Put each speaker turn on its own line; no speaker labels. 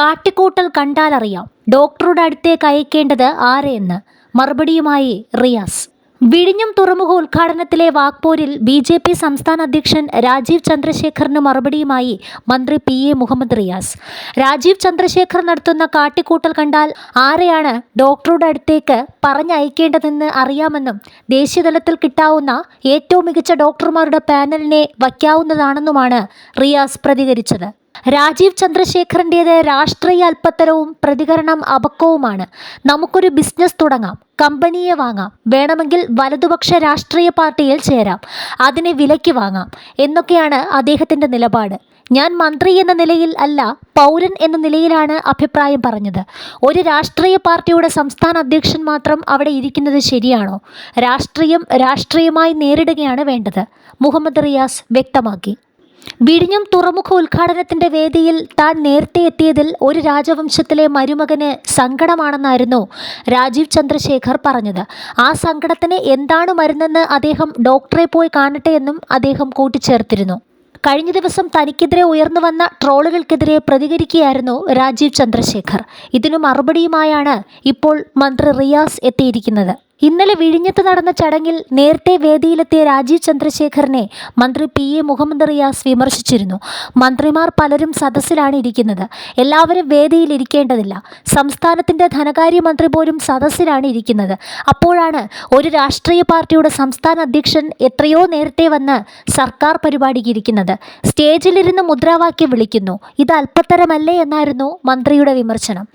കാട്ടിക്കൂട്ടൽ കണ്ടാലറിയാം. ഡോക്ടറുടെ അടുത്തേക്ക് അയക്കേണ്ടത് ആരെയെന്ന്. മറുപടിയുമായി റിയാസ്. വിഴിഞ്ഞം തുറമുഖ ഉദ്ഘാടനത്തിലെ വാക്പോരിൽ ബി ജെ പി സംസ്ഥാന അധ്യക്ഷൻ രാജീവ് ചന്ദ്രശേഖറിന് മറുപടിയുമായി മന്ത്രി പി എ മുഹമ്മദ് റിയാസ്. രാജീവ് ചന്ദ്രശേഖർ നടത്തുന്ന കാട്ടിക്കൂട്ടൽ കണ്ടാൽ ആരെയാണ് ഡോക്ടറുടെ അടുത്തേക്ക് പറഞ്ഞയക്കേണ്ടതെന്ന് അറിയാമെന്നും ദേശീയതലത്തിൽ കിട്ടാവുന്ന ഏറ്റവും മികച്ച ഡോക്ടർമാരുടെ പാനലിനെ വയ്ക്കാവുന്നതാണെന്നുമാണ് റിയാസ് പ്രതികരിച്ചത്. രാജീവ് ചന്ദ്രശേഖറിന്റേത് രാഷ്ട്രീയ അല്പത്തരവും പ്രതികരണം അപക്വവുമാണ്. നമുക്കൊരു ബിസിനസ് തുടങ്ങാം. കമ്പനിയെ വാങ്ങാം. വേണമെങ്കിൽ വലതുപക്ഷ രാഷ്ട്രീയ പാർട്ടിയിൽ ചേരാം. അതിനെ വിലയ്ക്ക് വാങ്ങാം. എന്നൊക്കെയാണ് അദ്ദേഹത്തിന്റെ നിലപാട്. ഞാൻ മന്ത്രി എന്ന നിലയിൽ അല്ല പൗരൻ എന്ന നിലയിലാണ് അഭിപ്രായം പറഞ്ഞത്. ഒരു രാഷ്ട്രീയ പാർട്ടിയുടെ സംസ്ഥാന അധ്യക്ഷൻ മാത്രം അവിടെ ഇരിക്കുന്നത് ശരിയാണോ? രാഷ്ട്രീയം രാഷ്ട്രീയമായി നേരിടുകയാണ് വേണ്ടത്. മുഹമ്മദ് റിയാസ് വ്യക്തമാക്കി. വിഴിഞ്ഞം തുറമുഖ ഉദ്ഘാടനത്തിന്റെ വേദിയിൽ താൻ നേരത്തെ എത്തിയതിൽ ഒരു രാജവംശത്തിലെ മരുമകന് സങ്കടമാണെന്നായിരുന്നു രാജീവ് ചന്ദ്രശേഖർ പറഞ്ഞത്. ആ സങ്കടത്തിന് എന്താണ് മരുന്നെന്ന് അദ്ദേഹം ഡോക്ടറെ പോയി കാണട്ടെ എന്നും അദ്ദേഹം കൂട്ടിച്ചേർത്തിരുന്നു. കഴിഞ്ഞ ദിവസം തനിക്കെതിരെ ഉയർന്നു വന്ന ട്രോളുകൾക്കെതിരെ പ്രതികരിക്കുകയായിരുന്നു രാജീവ് ചന്ദ്രശേഖർ. ഇതിനു മറുപടിയുമായാണ് ഇപ്പോൾ മന്ത്രി റിയാസ് എത്തിയിരിക്കുന്നത്. ഇന്നലെ വിഴിഞ്ഞത്ത് നടന്ന ചടങ്ങിൽ നേരത്തെ വേദിയിലെത്തിയ രാജീവ് ചന്ദ്രശേഖറിനെ മന്ത്രി പി എ മുഹമ്മദ് റിയാസ് വിമർശിച്ചിരുന്നു. മന്ത്രിമാർ പലരും സദസ്സിലാണ് ഇരിക്കുന്നത്. എല്ലാവരും വേദിയിൽ ഇരിക്കേണ്ടതില്ല. സംസ്ഥാനത്തിന്റെ ധനകാര്യമന്ത്രി പോലും സദസ്സിലാണ് ഇരിക്കുന്നത്. അപ്പോഴാണ് ഒരു രാഷ്ട്രീയ പാർട്ടിയുടെ സംസ്ഥാന അധ്യക്ഷൻ എത്രയോ നേരത്തെ വന്ന് സർക്കാർ പരിപാടിക്ക് ഇരിക്കുന്നത്. സ്റ്റേജിലിരുന്ന് മുദ്രാവാക്യം വിളിക്കുന്നു. ഇത് അല്പത്തരമല്ലേ എന്നായിരുന്നു മന്ത്രിയുടെ വിമർശനം.